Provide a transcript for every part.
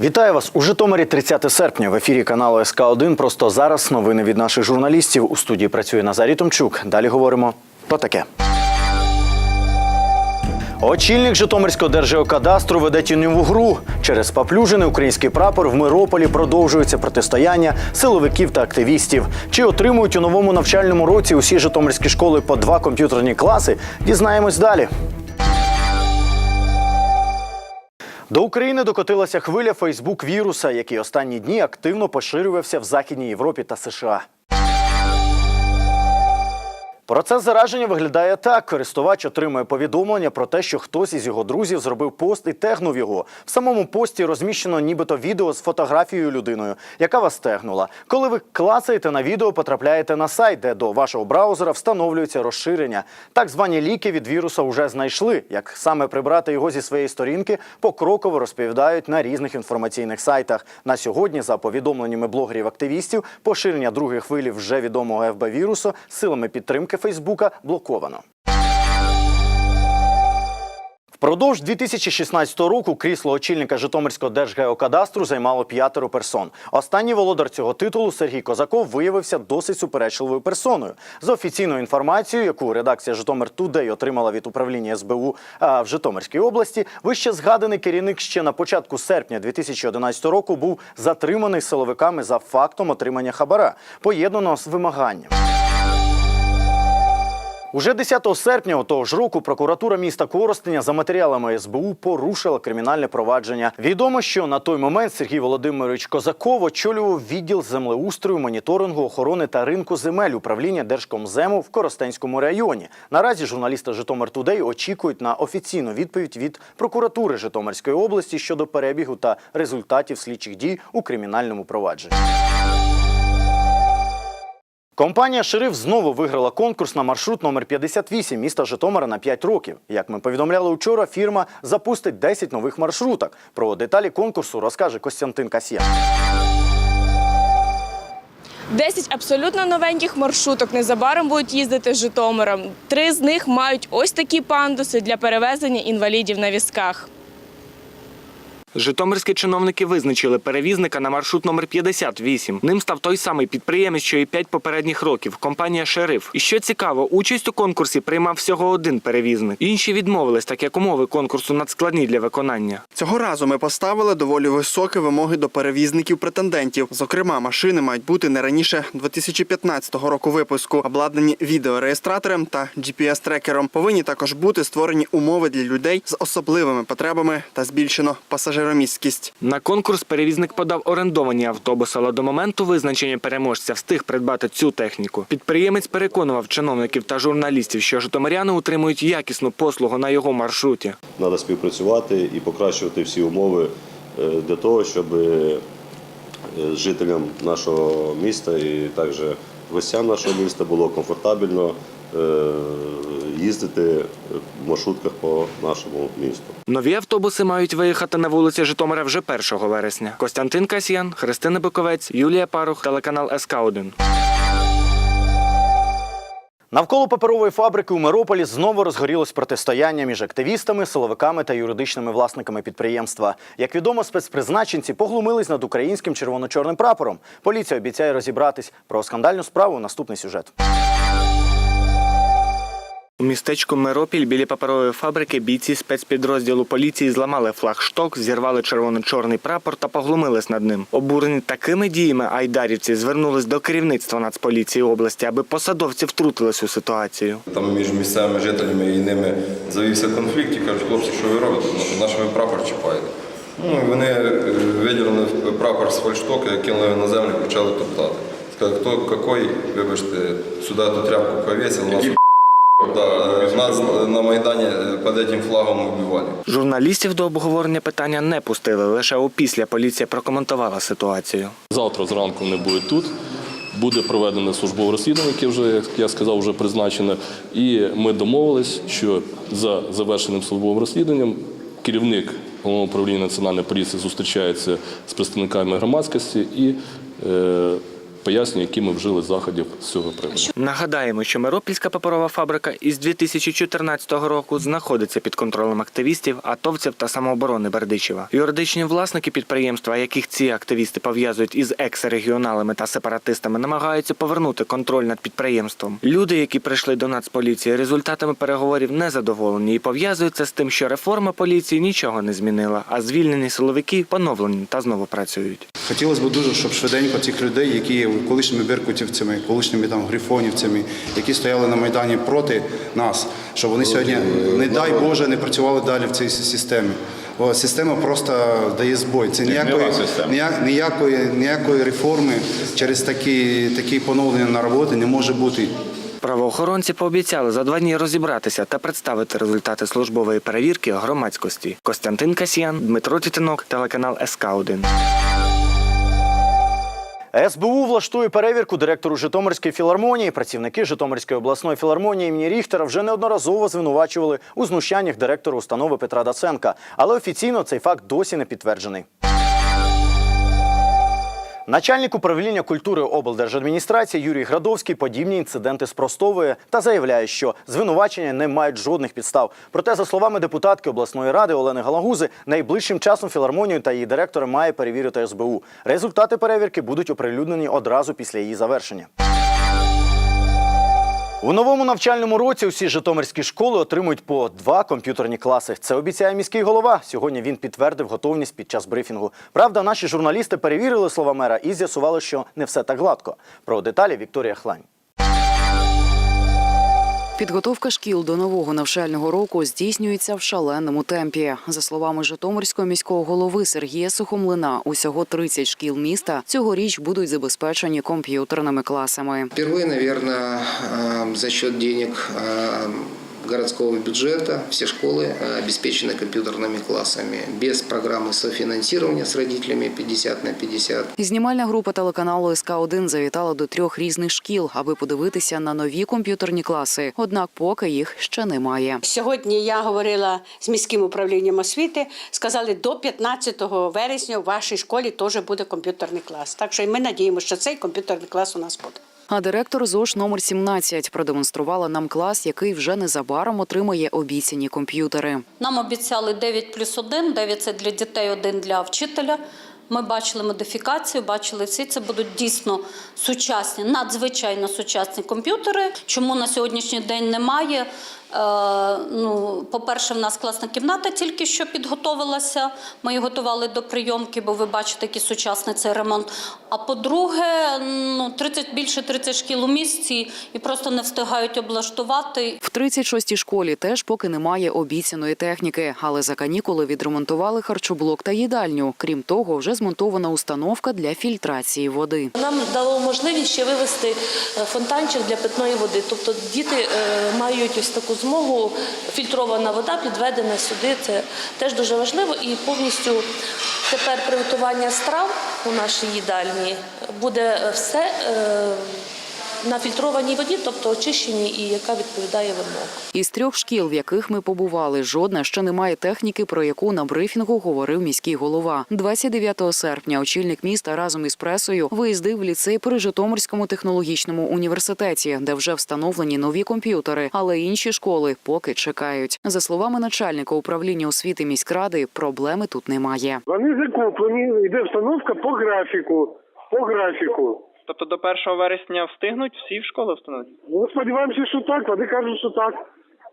Вітаю вас у Житомирі 30 серпня. В ефірі каналу СК 1 Просто зараз новини від наших журналістів. У студії працює Назарій Томчук. Далі говоримо про таке. Очільник Житомирського держгеокадастру веде тіньову гру. Через поплюжений український прапор в Мирополі продовжується протистояння силовиків та активістів. Чи отримують у новому навчальному році усі житомирські школи по два комп'ютерні класи? Дізнаємось далі. До України докотилася хвиля Фейсбук віруса, який останні дні активно поширювався в Західній Європі та США. Процес зараження виглядає так: користувач отримує повідомлення про те, що хтось із його друзів зробив пост і тегнув його. В самому пості розміщено нібито відео з фотографією людиною, яка вас тегнула. Коли ви клацаєте на відео, потрапляєте на сайт, де до вашого браузера встановлюється розширення. Так звані ліки від віруса вже знайшли. Як саме прибрати його зі своєї сторінки, покроково розповідають на різних інформаційних сайтах. На сьогодні, за повідомленнями блогерів-активістів, поширення другої хвилі вже відомого ФБ вірусу силами підтримки Фейсбука блоковано. Впродовж 2016 року крісло очільника Житомирського держгеокадастру займало п'ятеро персон. Останній володар цього титулу Сергій Козаков виявився досить суперечливою персоною. За офіційною інформацією, яку редакція Житомир Тудей отримала від управління СБУ в Житомирській області, вище згаданий керівник ще на початку серпня 2011 року був затриманий силовиками за фактом отримання хабара, поєднаного з вимаганням. Уже 10 серпня того ж року прокуратура міста Коростеня за матеріалами СБУ порушила кримінальне провадження. Відомо, що на той момент Сергій Володимирович Козаков очолював відділ землеустрою, моніторингу, охорони та ринку земель управління Держкомзему в Коростенському районі. Наразі журналісти Житомир Тудей очікують на офіційну відповідь від прокуратури Житомирської області щодо перебігу та результатів слідчих дій у кримінальному провадженні. Компанія Шериф знову виграла конкурс на маршрут номер 58 міста Житомира на 5 років. Як ми повідомляли вчора, фірма запустить 10 нових маршруток. Про деталі конкурсу розкаже Костянтин Касьян. 10 абсолютно новеньких маршруток незабаром будуть їздити Житомиром. Три з них мають ось такі пандуси для перевезення інвалідів на візках. Житомирські чиновники визначили перевізника на маршрут номер 58. Ним став той самий підприємець, що і п'ять попередніх років компанія Шериф. І що цікаво, участь у конкурсі приймав всього один перевізник. Інші відмовились, так як умови конкурсу надскладні для виконання. Цього разу ми поставили доволі високі вимоги до перевізників претендентів. Зокрема, машини мають бути не раніше 2015 року випуску, обладнані відеореєстратором та GPS-трекером. Повинні також бути створені умови для людей з особливими потребами та збільшено пасажиромісткість. На конкурс перевізник подав орендовані автобуси, але до моменту визначення переможця встиг придбати цю техніку. Підприємець переконував чиновників та журналістів, що житомиряни отримують якісну послугу на його маршруті. Треба співпрацювати і покращувати всі умови е, для того, щоб е, жителям нашого міста і також гостям нашого міста було комфортабельно е, їздити в маршрутках по нашому місту. Нові автобуси мають виїхати на вулиці Житомира вже 1 вересня. Костянтин Касьян, Христина Биковець, Юлія Парух, телеканал СК 1 Навколо паперової фабрики у Мирополі знову розгорілось протистояння між активістами, силовиками та юридичними власниками підприємства. Як відомо, спецпризначенці поглумились над українським червоно-чорним прапором. Поліція обіцяє розібратись про скандальну справу. Наступний сюжет. У містечку Миропіль біля паперової фабрики бійці спецпідрозділу поліції зламали флагшток, зірвали червоно-чорний прапор та поглумились над ним. Обурені такими діями айдарівці звернулись до керівництва Нацполіції області, аби посадовці втрутились у ситуацію. Там між місцевими жителями і ними завівся конфлікт і кажуть, хлопці, що ви робите? Наш ви прапор чіпаєте. Ну, вони е, виділили прапор з фальштока, кинули на землю почали топтати. Сказали, хто який, вибачте, сюди ту тряпку повісив, нас, да, е, нас на Майдані е, під этим флагом вбивали. Журналістів до обговорення питання не пустили. Лише опісля поліція прокоментувала ситуацію. Завтра зранку вони будуть тут. Буде проведене службове розслідування, яке вже, як я сказав, вже призначене. І ми домовились, що за завершеним службовим розслідуванням керівник головного управління національної поліції зустрічається з представниками громадськості і е, пояснюю, які ми вжили заходів з цього приводу. Нагадаємо, що Миропільська паперова фабрика із 2014 року знаходиться під контролем активістів, атовців та самооборони Бердичева. Юридичні власники підприємства, яких ці активісти пов'язують із екс-регіоналами та сепаратистами, намагаються повернути контроль над підприємством. Люди, які прийшли до Нацполіції, результатами переговорів не задоволені і пов'язуються з тим, що реформа поліції нічого не змінила, а звільнені силовики поновлені та знову працюють. Хотілося б дуже, щоб швиденько цих людей, які є колишніми беркутівцями, колишніми там грифонівцями, які стояли на майдані проти нас, щоб вони сьогодні, не дай Боже, не працювали далі в цій системі. Бо система просто дає збой. Це ніякої, ніякої, ніякої реформи через такі, такі поновлення на роботи не може бути. Правоохоронці пообіцяли за два дні розібратися та представити результати службової перевірки громадськості. Костянтин Касьян, Дмитро Тітинок, телеканал СК 1 СБУ влаштує перевірку директору Житомирської філармонії. Працівники Житомирської обласної філармонії імені Ріхтера вже неодноразово звинувачували у знущаннях директора установи Петра Даценка, але офіційно цей факт досі не підтверджений. Начальник управління культури облдержадміністрації Юрій Градовський подібні інциденти спростовує та заявляє, що звинувачення не мають жодних підстав. Проте, за словами депутатки обласної ради Олени Галагузи, найближчим часом філармонію та її директора має перевірити СБУ. Результати перевірки будуть оприлюднені одразу після її завершення. У новому навчальному році усі житомирські школи отримують по два комп'ютерні класи. Це обіцяє міський голова. Сьогодні він підтвердив готовність під час брифінгу. Правда, наші журналісти перевірили слова мера і з'ясували, що не все так гладко. Про деталі Вікторія Хлань. Підготовка шкіл до нового навчального року здійснюється в шаленому темпі. За словами Житомирського міського голови Сергія Сухомлина, усього 30 шкіл міста цьогоріч будуть забезпечені комп'ютерними класами. Вперше, мабуть, за счет денег городского бюджета все школы э, обеспечены компьютерными классами без программы софинансирования с родителями 50 на 50. Знімальна група телеканалу СК 1 завітала до трьох різних шкіл, аби подивитися на нові комп'ютерні класи. Однак, поки їх ще немає. Сьогодні я говорила з міським управлінням освіти. Сказали, до 15 вересня у вашій школі теж буде комп'ютерний клас. Так що і ми надіємося, що цей комп'ютерний клас у нас буде. А директор ЗОШ номер 17 продемонструвала нам клас, який вже незабаром отримає обіцяні комп'ютери. Нам обіцяли 9 плюс 1, 9 – це для дітей, 1 для вчителя. Ми бачили модифікацію, бачили всі. Це будуть дійсно сучасні, надзвичайно сучасні комп'ютери. Чому на сьогоднішній день немає? Е, ну, по-перше, в нас класна кімната тільки що підготовилася. Ми її готували до прийомки, бо ви бачите, який сучасний цей ремонт. А по-друге, ну 30, більше 30 шкіл у місті і просто не встигають облаштувати. В 36-й школі теж поки немає обіцяної техніки, але за канікули відремонтували харчоблок та їдальню. Крім того, вже змонтована установка для фільтрації води. Нам дало можливість ще вивести е, фонтанчик для питної води. Тобто діти е, мають ось таку змогу, фільтрована вода підведена сюди. Це теж дуже важливо. І повністю тепер приготування страв у нашій їдальні буде е, все е, на фільтрованій воді, тобто очищеній і яка відповідає вимогам. Із трьох шкіл, в яких ми побували, жодна ще не має техніки, про яку на брифінгу говорив міський голова. 29 серпня очільник міста разом із пресою виїздив в ліцей при Житомирському технологічному університеті, де вже встановлені нові комп'ютери, але інші школи поки чекають. За словами начальника управління освіти міськради, проблеми тут немає. Вони закуплені, йде встановка по графіку. По графіку. Тобто до 1 вересня встигнуть всі в школи встановити? Ну, сподіваємося, що так. Вони кажуть, що так.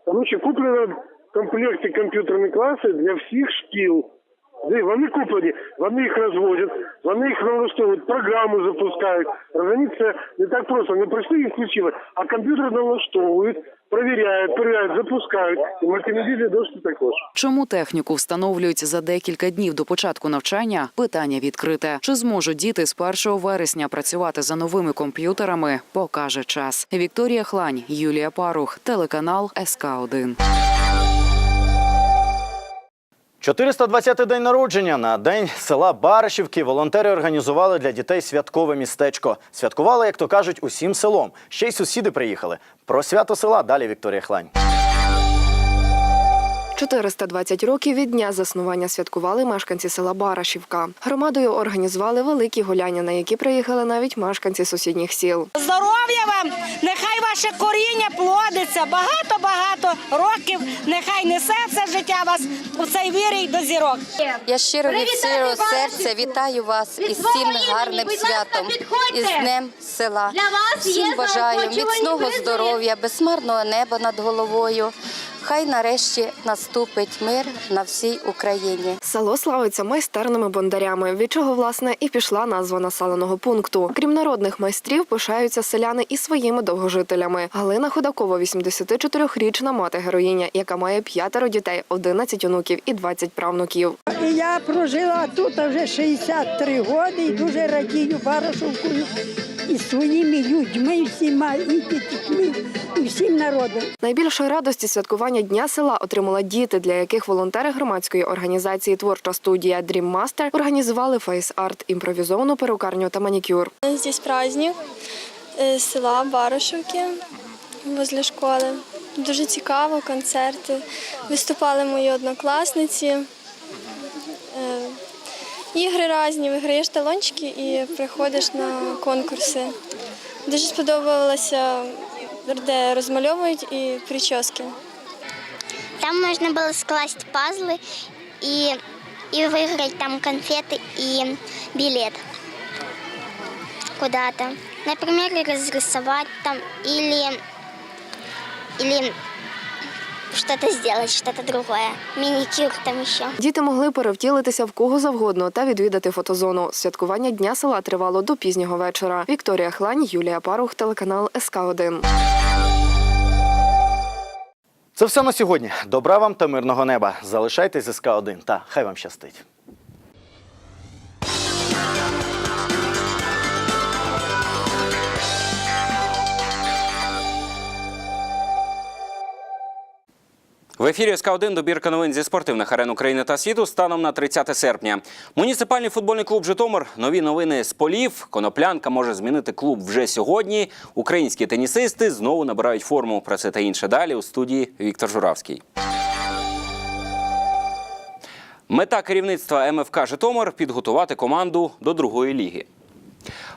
Тому що куплено комплекти комп'ютерні класи для всіх шкіл. Вони куплені, вони їх розводять, вони їх налаштовують, програму запускають. Розумієте, не так просто. Не прийшли і включили, а комп'ютер налаштовують, перевіряють, перевіряють, запускають. І мультимедійні дошки також. Чому техніку встановлюють за декілька днів до початку навчання? Питання відкрите. Чи зможуть діти з 1 вересня працювати за новими комп'ютерами? Покаже час. Вікторія Хлань, Юлія Парух, телеканал СК 1 420-й день народження на день села Баришівки волонтери організували для дітей святкове містечко. Святкували, як то кажуть, усім селом. Ще й сусіди приїхали. Про свято села далі Вікторія Хлань. 420 років від дня заснування святкували мешканці села Барашівка. Громадою організували великі гуляння, на які приїхали навіть мешканці сусідніх сіл. Здоров'я вам! Нехай ваше коріння плодиться багато-багато років. Нехай несе все життя вас у цей вірі й до зірок. Я щиро від щирого серця вітаю вас із цим гарним святом, із Днем села. Всім бажаю міцного здоров'я, безсмарного неба над головою. Хай нарешті наступить мир на всій Україні. Село славиться майстерними бондарями, від чого власне і пішла назва населеного пункту. Крім народних майстрів, пишаються селяни і своїми довгожителями. Галина Ходакова, 84-річна мати героїня, яка має п'ятеро дітей, 11 онуків і 20 правнуків. Я прожила тут вже 63 роки і дуже радію Барашовкою і своїми людьми, всіма, і дітьми, і всім народом. Найбільшої радості святкування дня села отримали діти, для яких волонтери громадської організації Творча студія Dream Master організували фейс-арт, імпровізовану перукарню та манікюр. Здесь праздник е, села Баришівки возле школи. Дуже цікаво, концерти. Виступали мої однокласниці. Е, Ігри різні, виграєш талончики і приходиш на конкурси. Дуже сподобалося, де розмальовують і прически. Там можна було скласти пазли і, і виграти там конфети і білет куда-то. Например, разрисовать там или, или что-то сделать, что-то другое. Мінікюр там ще. Діти могли перевтілитися в кого завгодно та відвідати фотозону. Святкування дня села тривало до пізнього вечора. Вікторія Хлань, Юлія Парух, телеканал СК 1 Це все на сьогодні. Добра вам та мирного неба. Залишайтесь СК 1 та хай вам щастить. В ефірі СК 1 добірка новин зі спортивних арен України та світу станом на 30 серпня. Муніципальний футбольний клуб Житомир. Нові новини з полів. Коноплянка може змінити клуб вже сьогодні. Українські тенісисти знову набирають форму. Про це та інше далі у студії Віктор Журавський. Мета керівництва МФК Житомир підготувати команду до другої ліги.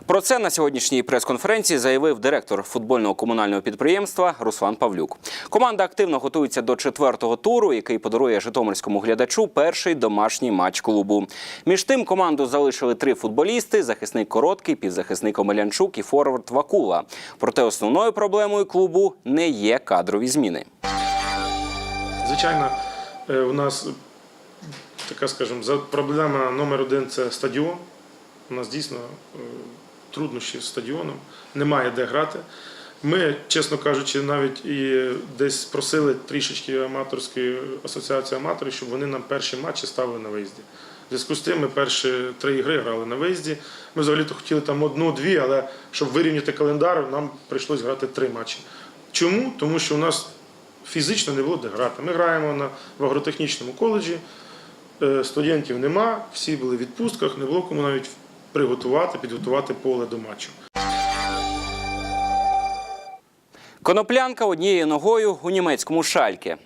Про це на сьогоднішній прес-конференції заявив директор футбольного комунального підприємства Руслан Павлюк. Команда активно готується до четвертого туру, який подарує житомирському глядачу перший домашній матч клубу. Між тим команду залишили три футболісти: захисник короткий, півзахисник Омелянчук і форвард Вакула. Проте основною проблемою клубу не є кадрові зміни. Звичайно, е, у нас така, скажімо, проблема номер один це стадіон. У нас дійсно е, труднощі з стадіоном, немає де грати. Ми, чесно кажучи, навіть і десь просили трішечки аматорської асоціації аматорів, щоб вони нам перші матчі ставили на виїзді. В зв'язку з тим ми перші три ігри грали на виїзді. Ми взагалі-то хотіли там одну-дві, але щоб вирівняти календар, нам прийшлось грати три матчі. Чому? Тому що у нас фізично не було де грати. Ми граємо на в агротехнічному коледжі, е, студентів нема, всі були в відпустках, не було кому навіть приготувати, підготувати поле до матчу. Коноплянка однією ногою у німецькому шальке.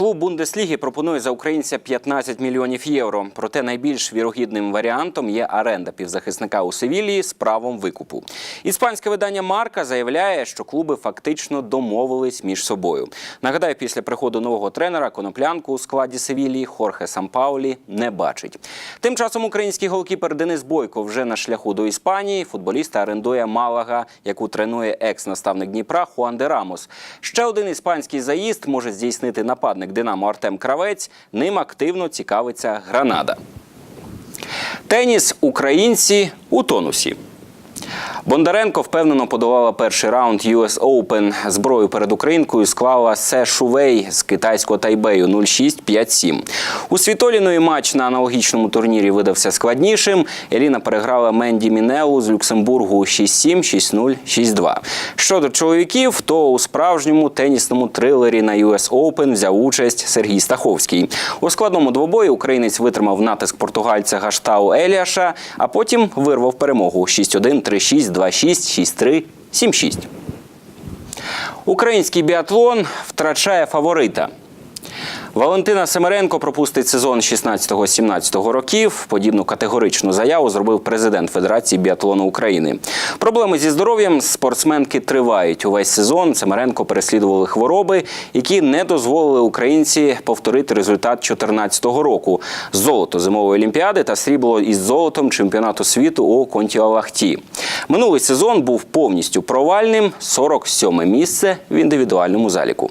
Клуб Бундесліги пропонує за українця 15 мільйонів євро. Проте найбільш вірогідним варіантом є оренда півзахисника у Севілії з правом викупу. Іспанське видання Марка заявляє, що клуби фактично домовились між собою. Нагадаю, після приходу нового тренера коноплянку у складі Севілії Хорхе Сампаулі не бачить. Тим часом український голкіпер Денис Бойко вже на шляху до Іспанії. Футболіста орендує Малага, яку тренує екс-наставник Дніпра Хуан де Рамос. Ще один іспанський заїзд може здійснити нападник Динамо Артем Кравець. Ним активно цікавиться Гранада. Теніс українці у тонусі. Бондаренко впевнено подолала перший раунд US Open. Зброю перед українкою склала Се Шувей з китайського Тайбею 0-6-5-7. У Світоліної матч на аналогічному турнірі видався складнішим. Еліна переграла Менді Мінелу з Люксембургу 6-7, 6-0, 6-2. Щодо чоловіків, то у справжньому тенісному трилері на US Open взяв участь Сергій Стаховський. У складному двобої українець витримав натиск португальця Гаштау Еліаша, а потім вирвав перемогу 6-1, 3-6, 2-6, 6-3, 7-6. Український біатлон втрачає фаворита. Валентина Семеренко пропустить сезон 16-17 років. Подібну категоричну заяву зробив президент Федерації біатлону України. Проблеми зі здоров'ям спортсменки тривають. Увесь сезон Семеренко переслідували хвороби, які не дозволили українці повторити результат 2014 року: золото зимової олімпіади та срібло із золотом чемпіонату світу у Контіалахті. Минулий сезон був повністю провальним. 47 місце в індивідуальному заліку.